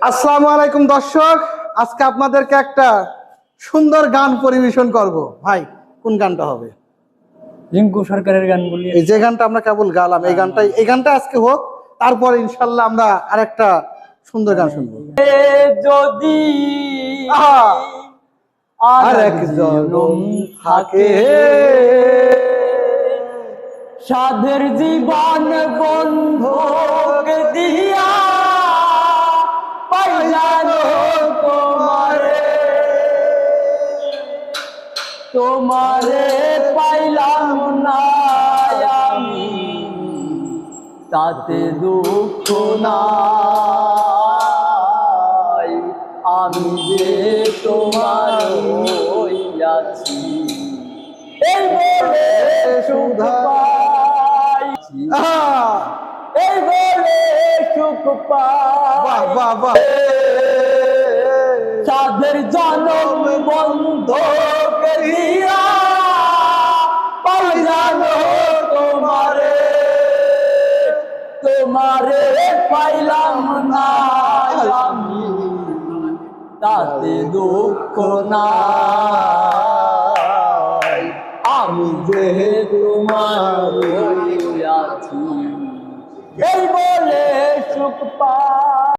আসসালামু আলাইকুম দর্শক আজকে আপনাদেরকে একটা সুন্দর গান পরিবেশন করব। ভাই কোন গানটা হবে? রিঙ্কু সরকারের গানগুলি এই যে গানটা আমরা কেবল গালাম এই গানটাই এই গানটা আজকে হোক তারপর ইনশাল্লাহ আমরা আরেকটা সুন্দর গান শুনব। যদি আহা! আর আর এক এক জনম থাকে সাধের জীবন বন্ধক তোমারে পাইলাম না আমি তাতে দুঃখ নাই। আমি যে তোমার হইয়াছি এই বলে আহা! এই বলে সুখ পাই। বাহ বাহ। চাঁদের জনম বন্ধ তোমারে পাইলাম না তাতে দুঃখ নাই। আমি যে তোমার আছি। এই বলে সুখ পাই